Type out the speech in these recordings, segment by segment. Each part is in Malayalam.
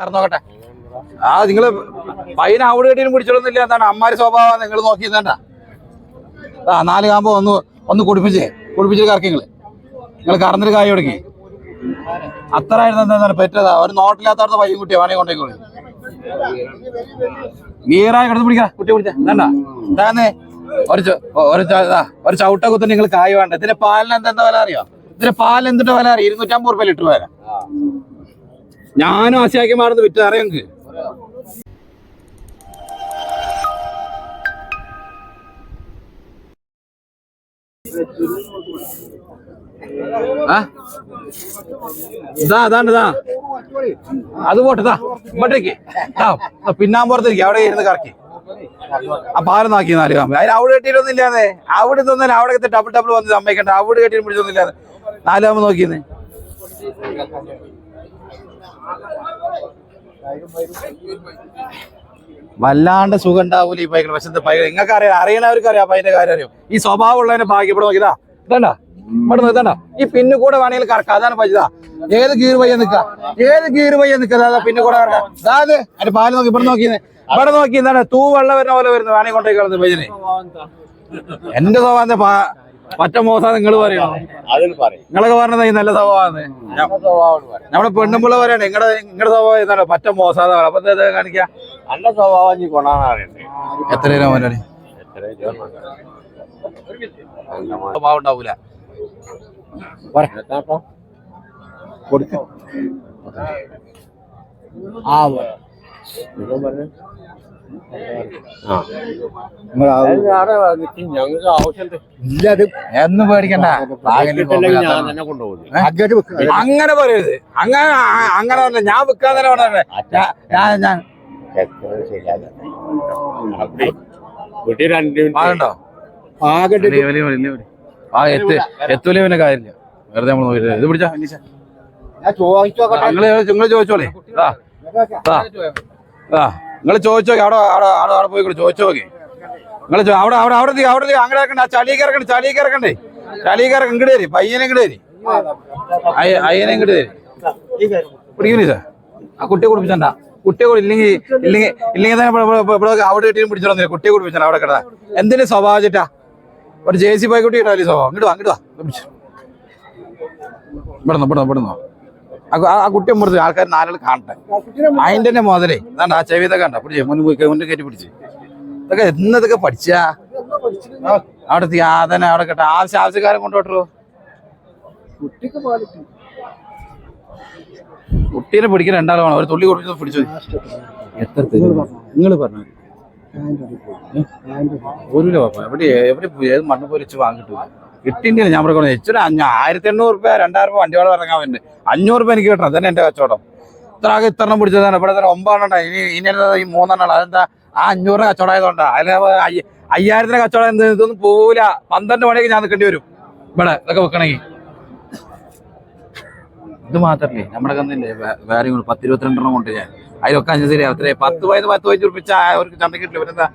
നോക്കട്ടെ ആ നിങ്ങൾ പൈന അവിടെ കെട്ടിയും കുടിച്ചോളുന്നില്ല എന്താണ്? അമ്മാരി സ്വഭാവം നിങ്ങൾ നോക്കി ആ നാല് കാമ്പോ ഒന്ന് ഒന്ന് കുടിപ്പിച്ചേ. കുടിപ്പിച്ചിട്ട് കറക്കി നിങ്ങൾ. നിങ്ങൾ കറന്നിട്ട് കായ കൊടുക്കി. അത്ര ആയിരുന്നു എന്താണ് പറ്റതാ. ഒരു നോട്ടില്ലാത്തവരുടെ പയ്യൻ കുട്ടിയെ. വേണേ കൊണ്ടേക്കോളി. ഗീറായി കിടന്ന് പിടിക്കാ കുട്ടി പിടിച്ചാ. എന്താ എന്താന്നേ ഒരു ഒരു ഒരു ചവിട്ട കുത്തിന് നിങ്ങൾ കായ വേണ്ട. ഇതിന്റെ പാലിന് എന്താ വില അറിയോ? ഇതിന്റെ പാലിന് എന്തിന്റെ വില അറിയോ? ഇരുന്നൂറ്റമ്പത് റുപ്യ ലിറ്റർ വില. ഞാനും ആശയാക്കി മാറുന്നു വിറ്റ് അറിയാം ഇതാ അതാണ്ട് ഇതാ അത് പോട്ടെതാ ഇങ്ങോട്ടേക്ക്. അവിടെ ഇരുന്ന് കറക്കി. ആ പാലം നോക്കി നാല് കാമ്പ് അതിന് അവിടെ കെട്ടിയിട്ടൊന്നും ഇല്ലാതെ അവിടെ തന്നെ അവിടെ ഡബിൾ ഡബിൾ വന്നത് അമ്മയ്ക്കണ്ട അവിടെ കെട്ടിയിട്ട് പിടിച്ചൊന്നും ഇല്ലാതെ നാല് കാമ്പ് നോക്കിയെന്ന് വല്ലാണ്ട് സുഖം ഉണ്ടാവൂല ഈ പൈകൾ പക്ഷെ പൈകൾ നിങ്ങൾക്ക് അറിയാം അറിയണവർക്ക് അറിയാം അതിന്റെ കാര്യം അറിയോ. ഈ സ്വഭാവം ഉള്ളതിന്റെ ഭാഗ്യം ഇവിടെ നോക്കിയതാ. ഇതണ്ട? ഇവിടെ നിർത്തണ്ട ഈ പിന്നെ കൂടെ വേണമെങ്കിൽ കറക്കാം. അതാണ് പൈസ ഏത് ഗീർ പയ്യ നിക്ക ഏത് ഗീർ പയ്യ നിക്കാ പിന്നെ കൂടെ അതായത് അതിന്റെ പാൽ നോക്കി ഇവിടെ നോക്കിയെന്ന് ഇവിടെ നോക്കി എന്താണ് തൂ വെള്ളം വരുന്ന പോലെ വരുന്നത്. വേണമെങ്കിൽ കൊണ്ടേ കളഞ്ഞു പയ്യനെ. എന്റെ സ്വഭാവത്തെ പറ്റ മോശം നിങ്ങൾ പറയണോ നിങ്ങളൊക്കെ പറഞ്ഞത് നല്ല സ്വഭാവമാണ്. നമ്മുടെ പെണ്ണുമ്പിള്ള പറയണേ നിങ്ങളുടെ നിങ്ങളുടെ സ്വഭാവം എന്താണ് പറ്റ മോശം അപ്പൊ കാണിക്കാം? നല്ല സ്വഭാവം കൊണ്ടാണ് എത്ര രൂപ മുതലാളി? സ്വഭാവം ഉണ്ടാവൂല. എത്താട്ടോ? ആ. അത് എന്ന് പേടിക്കണ്ട. അങ്ങനെ പറയരുത്. അങ്ങനെ അങ്ങനെ പറഞ്ഞ ഞാൻ വിൽക്കാൻ തന്നെ പറഞ്ഞേ. ഞാൻ ഞാൻ വീട്ടിൽ രണ്ട് ആ എത്ത് എത്തൂലേ പിന്നെ കാര്യമില്ല. വെറുതെ നമ്മൾ നോക്കിട്ട് ഇത് പിടിച്ചാ അനീഷ. നിങ്ങൾ നിങ്ങൾ ചോദിച്ചോളേ. ആ ആ നിങ്ങൾ ചോദിച്ചോ അവിടെ അവിടെ അവിടെ അവിടെ പോയി ചോദിച്ചോക്കെ നിങ്ങൾ അവിടെ അവിടെ അവിടെ അവിടെ അങ്ങനെ ഇറക്കണ്ട ആ ചളിയൊക്കെ ചളി ചളിയൊക്കെ ചളി ഇറക്ക ഇങ്ങോട്ട് വരും പയ്യനെ ഇങ്ങോട്ട് വരും. അയ്യ- അയ്യനെ ഇങ്ങോട്ട് വരും. പിടിക്കുന്നില്ല സാർ ആ കുട്ടിയെ കുടിപ്പിച്ചണ്ട. കുട്ടിയെ കൂടി ഇല്ലെങ്കിൽ ഇല്ലെങ്കിൽ ഇല്ലെങ്കിൽ തന്നെ ഇവിടെ- അവിടെ കെട്ടിയും പിടിച്ചോളന്നില്ല കുട്ടിയെ കുടിപ്പിച്ചണ്ട അവിടെ കിട എന്തിനു സ്വഭാവം ചിട്ടാ ഒരു ജെ സി ബൈക്കുട്ടി കുട്ടി കിട്ടാ സ്വഭാവം. ഇങ്ങോട്ട് വാ ഇങ്ങോട്ട് വാ. ഇവിടെ നിന്ന് ഇവിടെ നിന്ന് ഇവിടെ നിന്ന്. ആ കുട്ടി മുറിച്ച് ആൾക്കാർ നാലാൾ കാണട്ടെ. അതിന്റെ തന്നെ മുതലേ. അതാണ്ട് ആ ചെവിത കണ്ട? പിടിച്ചേ മുന്നിൽ പോയി മുന്നിൽ കയറ്റി പിടിച്ച് ഇതൊക്കെ എന്നതൊക്കെ പഠിച്ചാ? അവിടെ അതന്നെ അവിടെ കേട്ടോ. ആവശ്യ ആവശ്യക്കാരെ കൊണ്ടോട്ടോ കുട്ടീനെ പിടിക്കാൻ രണ്ടാൾ വേണം. ഒരു തുള്ളി കൊടുത്ത് പിടിച്ചു. എത്ര നിങ്ങൾ പറഞ്ഞു? ഒരു രൂപ എവിടെ എവിടെ ഏത് മണ്ണ് പൊരിച്ച് വാങ്ങിട്ടു കിട്ടിയില്ല ഞാൻ പറഞ്ഞു ഇച്ചിരി അഞ്ഞ ആയിരത്തി എണ്ണൂറ് രൂപ രണ്ടായിരം രൂപ വണ്ടി വാടക ഇറങ്ങാൻ വേണ്ടി. അഞ്ഞൂറ് രൂപ എനിക്ക് കിട്ടണം. തന്നെ എന്റെ കച്ചവടം. ഇത്ര ആകെ ഇത്രണ്ണം പിടിച്ചതാണ്. ഇവിടെ തന്നെ ഒമ്പതെണ്ണം ഇനി ഇനി ഈ മൂന്നെണ്ണം? അതെന്താ? ആ അഞ്ഞൂറ് കച്ചവടം ആയതുകൊണ്ടാ. അതിന് അയ്യ- അയ്യായിരത്തിന് കച്ചവടം എന്ത്? ഇതൊന്നും പോവില്ല. പന്ത്രണ്ട് മണിയൊക്കെ ഞാൻ നിൽക്കേണ്ടി വരും. ഇവിടെ ഇതൊക്കെ വെക്കണമെങ്കിൽ. ഇത് മാത്രല്ലേ? നമ്മുടെ കന്നില്ലേ? വേറെ പത്ത് ഇരുപത്തിരണ്ടെണ്ണം കൊണ്ട് ഞാൻ. അതിലൊക്കെ അഞ്ച് ശരി അത്രേ. പത്ത് പതിനൊന്ന് പത്ത് പതിനഞ്ച് ഉറപ്പിച്ച അവർക്ക് ചന്തക്കിട്ടില്ല പിന്നെന്താ?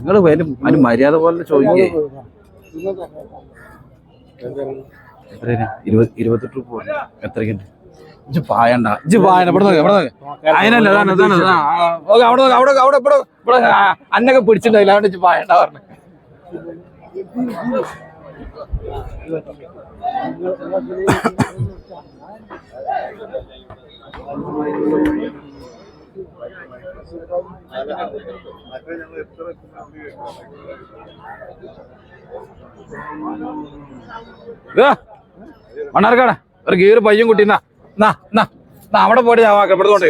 നിങ്ങൾ വരും. അതിന് മര്യാദ പോലെ ചോദിക്കേ. ഇരുപത്തെട്ട് രൂപ എത്രയ്ക്കുണ്ട് ഇജ്ജ് പായണ്ട. ഇജ്ജ് പായണ്ട. ഇവിടെ നോക്ക് ഇവിടെ നോക്ക്. അതിനല്ല അതാണ് അതാണ് ഓക്കെ അവിടെ നോക്ക് അവിടെ അവിടെ ഇവിടെ ഇവിടെ അന്നൊക്കെ പിടിച്ചിട്ടുണ്ടായില്ല. അവിടെ ഇജ്ജ് പായണ്ട പറഞ്ഞു. മണ്ണാർക്കാട്. ഒരു ഗീറ് പയ്യും കുട്ടി. എന്നാ എന്നാ എന്നാ അവിടെ പോയിട്ട് ഞാൻ ഇവിടെ കൊണ്ടോ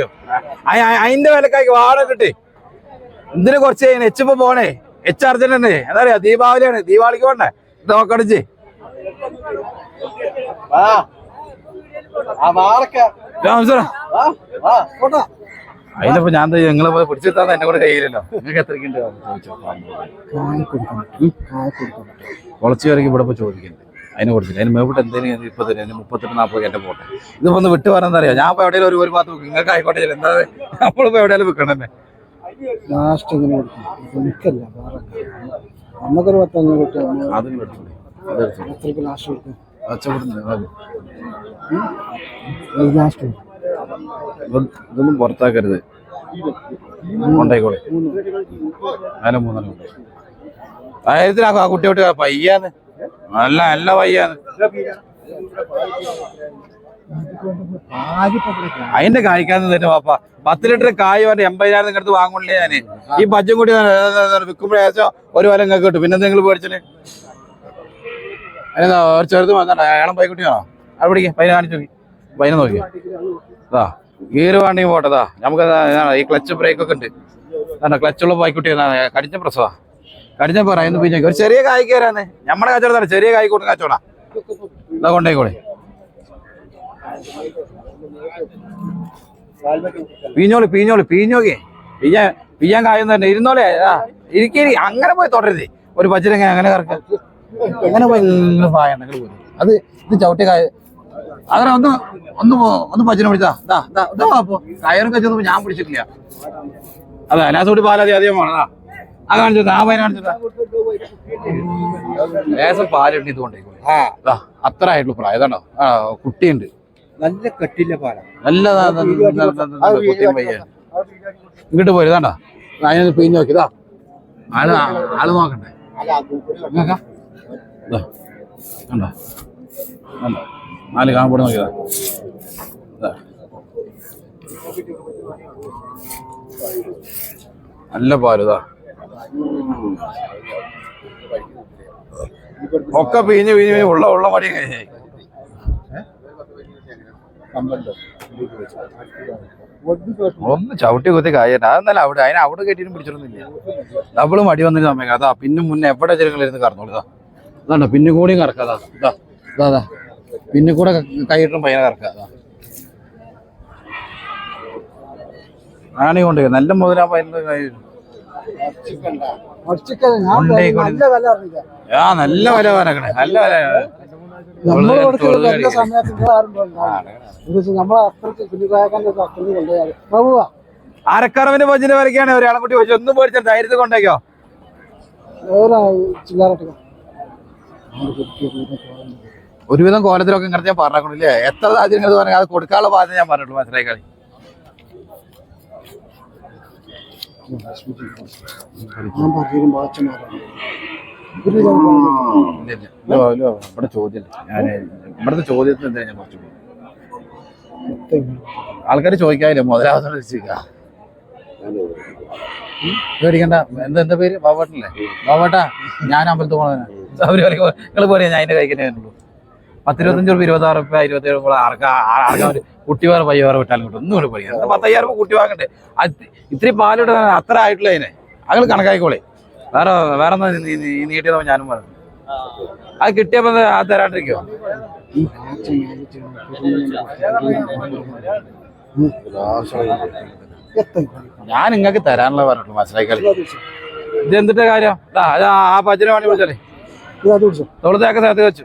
അതിന്റെ വിലക്കായി വാടക കിട്ടി. എന്തിനു കുറച്ച് എച്ച് ഇപ്പൊ പോണേ. എച്ച് അർജന്റ് തന്നെ എന്താ പറയാ ദീപാവലിയാണ്. ദീപാവലിക്ക് പോണ്ടേ? നോക്കടിച്ച് ആ നോക്കടിച്ച് അതിനിപ്പോ ഞാൻ നിങ്ങളെ പോലെ പിടിച്ചെത്താന്ന് എന്നെ കൂടെ കയ്യിലല്ലോ നിങ്ങൾക്ക് എത്രയ്ക്കുണ്ട് ചോദിച്ചോ കുളച്ചു വരയ്ക്ക് ഇവിടെ പോയി ചോദിക്കുന്നത് അതിനെ കുറിച്ചില്ല അതിന് മേപ്പിട്ട് എന്തെങ്കിലും ഇപ്പൊ തന്നെ അതിന് മുപ്പത്തെട്ട് നാൽപ്പത് എന്റെ പോട്ടെ. ഇതിപ്പോ ഒന്ന് വിട്ട് വരാൻ അറിയാം? ഞാൻ ഇപ്പൊ എവിടെയെങ്കിലും ഒരു ഒരു ഭാഗത്ത് വെക്കും നിങ്ങൾക്ക് ആയിക്കോട്ടെ എന്താ നമ്മളിപ്പോ എവിടെയാലും വെക്കണം തന്നെ. ലാസ്റ്റ് ഇങ്ങനെ കൊടുക്കും എനിക്കല്ല നമുക്കൊരു പത്തഞ്ഞൂറ് കിട്ടും. അതും അതെടുത്തോളൂ എത്രയ്ക്ക് ലാസ്റ്റ് കൊടുക്കും ലാസ്റ്റ് ഇതൊന്നും പുറത്താക്കരുത്. കൊണ്ടായിക്കോളെ അതിനെ മൂന്നെണ്ണം. ആയിരത്തിനാക്കും ആ കുട്ടിയോട്ട് പയ്യാന്ന്. നല്ല നല്ല പയ്യാന്ന്. അതിന്റെ കായ്ക്കാന്ന് തന്നെ പാപ്പ പത്ത് ലിറ്റർ കായ് പറഞ്ഞ എൺപതിനായിരം നിങ്ങടുത്ത് വാങ്ങുള്ളേ ഞാൻ. ഈ പച്ചും കൂടി വിൽക്കുമ്പോഴേശം ഒരു വല നിങ്ങൾക്ക് കിട്ടും. പിന്നെ നിങ്ങൾ അതിനെന്താ ഒരു ചെറുത് വന്നണ്ട അയാളും പൈക്കുട്ടിയാണോ? അവിടെ പിടിക്കുക പൈന കാണിച്ചു പൈന നോക്കി. അതാ ഗിയർ വേണ്ടി പോട്ടതാ നമുക്ക് ഈ ക്ലച്ച് ബ്രേക്ക് ഒക്കെ ഉണ്ട്. അതാ ക്ലച്ചുള്ള പൈക്കുട്ടി കടിഞ്ഞ പ്രസവാ. കടിഞ്ഞ പറ എന്ന് പിന്നെ ഒരു ചെറിയ കായ്ക്കാരാന്ന് നമ്മുടെ കച്ചവടം ചെറിയ കായ് കൂട്ടുന്ന കച്ചവടാ. ഇതാ കൊണ്ടേക്കോളെ. പീഞ്ഞോളി പീഞ്ഞോളി പീഞ്ഞോക്കെ. പിഞ്ഞ പിയ്യാൻ കായൊന്നും തന്നെ. ഇരുന്നോളെ ആ ഇരിക്കി അങ്ങനെ പോയി തുടരുത്. ഒരു പച്ചിരങ്ങ അങ്ങനെ കറക്ക. അങ്ങനെ പോയി പായ പോയി അത് ഇത് ചവിട്ടി കായ അങ്ങനെ ഒന്ന് ഒന്ന് ഒന്ന് പച്ചന പിടിച്ചാ. ദാ ദാ ഇതാ അപ്പോ കയറും കച്ചൊന്നും ഞാൻ പിടിച്ചിട്ടില്ല. അതെ ലാസോട്ട് പാലാതി അധികം വേണം. ആ കാണിച്ചത് ആ പൈന കാണിച്ചു ലേസം പാലിട്ട് ഇത് കൊണ്ടേക്കോ ആ. ദാ അത്ര ആയിട്ടുള്ള പ്രായം ഇതാണ്ടോ ആ കുട്ടിയുണ്ട്. നല്ല കട്ടില്ല പാല. നല്ല കുട്ടിയും പയ്യാണ് ഇങ്ങോട്ട് പോയി ഇതാണ്ടാ. അതിനൊന്ന് പിഞ്ഞ് നോക്കിയതാ ആൾ ആൾ നോക്കണ്ടേ. കണ്ടോ? കണ്ടോ? നാല് കാണപ്പെടുന്ന നോക്കിയതാ ദാ. നല്ല പാലുതാ ഒക്കെ പിഞ്ഞ് പിഞ്ഞ് പിഞ്ഞ് ഉള്ള ഉള്ള മടി കഴിഞ്ഞായി ഒന്ന് ചവിട്ടി കുത്തി കായണ്ട അതെന്നല്ല അവിടെ അതിനെ അവിടെ കെട്ടിയിട്ട് പിടിച്ചിരുന്നില്ല ഡബിൾ മടി വന്നിട്ട് സമയം അതാ പിന്നെ മുന്നേ എവിടെ ചെറുങ്ങളിരുന്ന് കറന്നോളൂ അതാണ്ടോ പിന്നെ കൂടിയും കറക്കാതാ ഇതാ ഇതാ. പിന്നെ കൂടെ കൈയിട്ടും പയ്യനെ കറക്കുക ആണി കൊണ്ട് നല്ല മുതലാ കൈ. അറിയില്ല ആ നല്ല വില പറഞ്ഞേ നല്ല വില. നമ്മൾ കൊടുക്കുന്ന സമയത്ത് നിങ്ങൾ ആരും പോകണ്ട നമ്മളെ അത്രയ്ക്ക് കുഞ്ഞുകായക്കാന്റെ അത്രയ്ക്ക് കൊണ്ടുപോയാൽ പോവുക. അരക്കറവിന്റെ പച്ചിന്റെ വരയ്ക്കാണ് ഒരാളെ കുട്ടി വെച്ചു ഒന്നും പോയിച്ചാൽ ധൈര്യത്തിൽ കൊണ്ടേക്കോ. ചില്ലാറട്ട് ഒരുവിധം കോലത്തിലൊക്കെ ഇങ്ങനത്തെ ഞാൻ പറഞ്ഞില്ലേ എത്ര സാഹചര്യങ്ങൾ പറഞ്ഞാൽ അത് കൊടുക്കാനുള്ള ബാധ്യത ഞാൻ പറഞ്ഞിട്ടുള്ളൂ മനസ്സിലായി കളി? ഇവിടെ ചോദ്യം ഞാൻ ഇവിടുത്തെ ചോദ്യത്തിന് എന്താ ഞാൻ കുറച്ച് ആൾക്കാർ ചോദിക്കാനില്ല ചോദിക്കാം പേടിക്കണ്ട. എന്താ എന്താ പേര്? ബാബാട്ടല്ലേ ബാബാട്ടാ ഞാൻ അമ്പലത്തിൽ പോണതിനാ അവർ നിങ്ങൾ പോരെ ഞാൻ അതിന്റെ കഴിക്കുന്നേ ഉള്ളൂ പത്തിരുപത്തഞ്ച് രൂപ ഇരുപത്തി ആറ് രൂപ ഇരുപത്തി ഏഴ് രൂപ ആർക്കാ ആർക്കാ ഒരു കുട്ടി വേറെ പയ്യ വേറെ വിട്ടാലും കിട്ടും. ഒന്നും കൂടി എന്താ പത്തയ്യായിരം രൂപ കുട്ടി വാങ്ങണ്ടേ? ഇത്രയും ഇത്തിരി പാലിട്ട് അത്ര ആയിട്ടില്ല അതിനെ. അങ്ങൾ കണക്കായിക്കോളെ വേറെ വേറെ ഒന്നും നീട്ടിയതോ ഞാനും പറഞ്ഞു. അത് കിട്ടിയപ്പോ അത് തരാണ്ടിരിക്കോ ഞാൻ നിങ്ങൾക്ക് തരാനുള്ള പറഞ്ഞിട്ടുള്ളൂ മനസ്സിലാക്കി ഇത് എന്തിന്റെ കാര്യം ആ പച്ചനെ വേണ്ടി വിളിച്ചാലേ തൊളുത്തേക്ക് സ്ഥലത്ത് വെച്ചു.